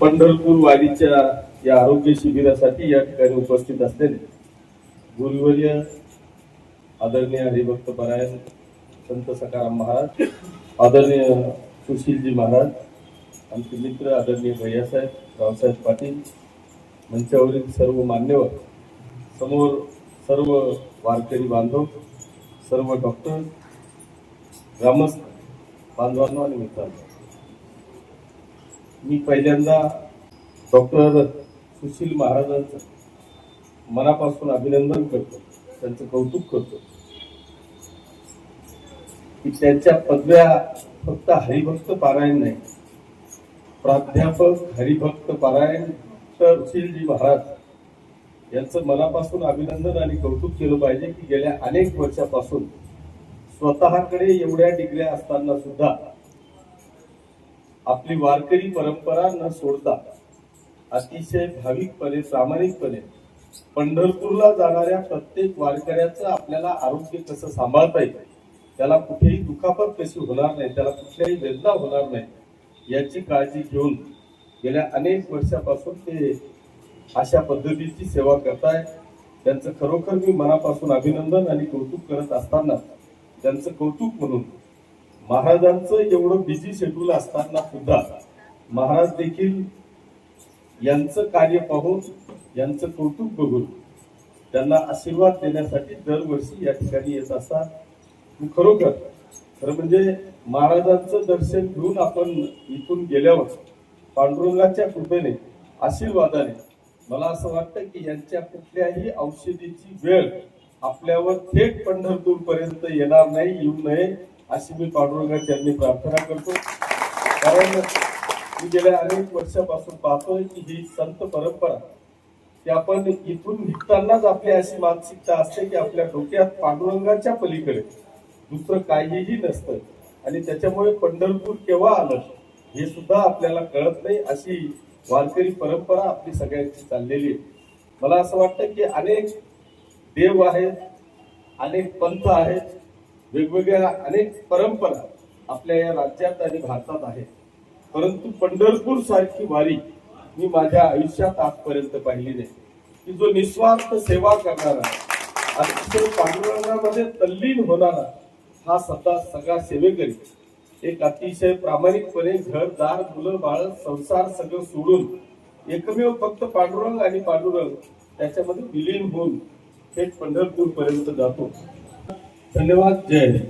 पंढरपूर वाडीच्या या आरोग्य शिबिरासाठी या ठिकाणी उपस्थित असलेले गुरुवर्य आदरणीय हरिभक्त परायण संत सकाराम महाराज आदरणीय सुशीलजी महाराज आमचे मित्र आदरणीय भैयासाहेब रावसाहेब पाटील मंचावरील सर्व मान्यवर समोर सर्व वारकरी बांधव सर्व डॉक्टर ग्रामस्थ बांधवांनो आणि मित्रांनो मी पहिल्यांदा डॉक्टर सुशील महाराजांचं मनापासून अभिनंदन करतो. त्यांचं कौतुक करतो. की त्यांच्या पदव्या फक्त हरिभक्त पारायण नाही. प्राध्यापक हरिभक्त पारायण तर सुशीलजी महाराज यांचं मनापासून अभिनंदन आणि कौतुक केलं पाहिजे की गेल्या अनेक वर्षापासून स्वतःकडे एवढ्या डिग्र्या असताना सुद्धा आपली वारकरी परंपरा न सोडता अतिशय भाविकपणे प्रामाणिकपणे पंढरपूरला जाणाऱ्या प्रत्येक वारकऱ्याचं आपल्याला आरोग्य कसं सांभाळता येईल त्याला कुठेही दुखापत कशी होणार नाही त्याला कुठल्याही वेदना होणार नाही याची काळजी घेऊन गेल्या अनेक वर्षापासून ते अशा पद्धतीची सेवा करताय. त्यांचं खरोखर मी मनापासून अभिनंदन आणि कौतुक करत असताना त्यांचं कौतुक म्हणून महाराजांचं एवढं बिझी शेड्यूल असताना सुद्धा महाराज देखील यांचं कार्य पाहून यांचं कौतुक बघून त्यांना आशीर्वाद देण्यासाठी दरवर्षी या ठिकाणी येत असतात. खरोखर खरं म्हणजे महाराजांचं दर्शन घेऊन आपण इथून गेल्यावर पांडुरंगाच्या कृपेने आशीर्वादाने मला असं वाटतं की यांच्या कुठल्याही औषधीची वेळ आपल्यावर थेट पंढरपूरपर्यंत येणार नाही येऊ नये. अशी मी पांडुरंगाची यांनी प्रार्थना करतो. कारण मी गेल्या अनेक वर्षापासून पाहतोय की ही संत परंपरा की आपण इथून निघतानाच आपली अशी मानसिकता असते की आपल्या डोक्यात पांडुरंगाच्या पलीकडे दुसरं काहीही नसतं. आणि त्याच्यामुळे पंढरपूर केव्हा आलं हे सुद्धा आपल्याला कळत नाही. अशी वारकरी परंपरा आपली सगळ्यांची चाललेली आहे. मला असं वाटतं की अनेक देव आहेत अनेक पंथ आहेत वेगवेगळ्या अनेक परंपरा आपल्या या राज्यात आणि भारतात आहेत. परंतु पंढरपूर सारखी वारी मी माझ्या आयुष्यात आजपर्यंत पाहिली नाही. की जो निस्वार्थ सेवा करणारा अतिशय पांडुरंगामध्ये तल्लीन होणारा हा सदा सगळा सेवेकरी एक अतिशय प्रामाणिकपणे घरदार मुलं बाळ संसार सगळं सोडून एकमेव फक्त पांडुरंग आणि पांडुरंग त्याच्यामध्ये विलीन होऊन थेट पंढरपूर पर्यंत जातो. धन्यवाद जय हिंद.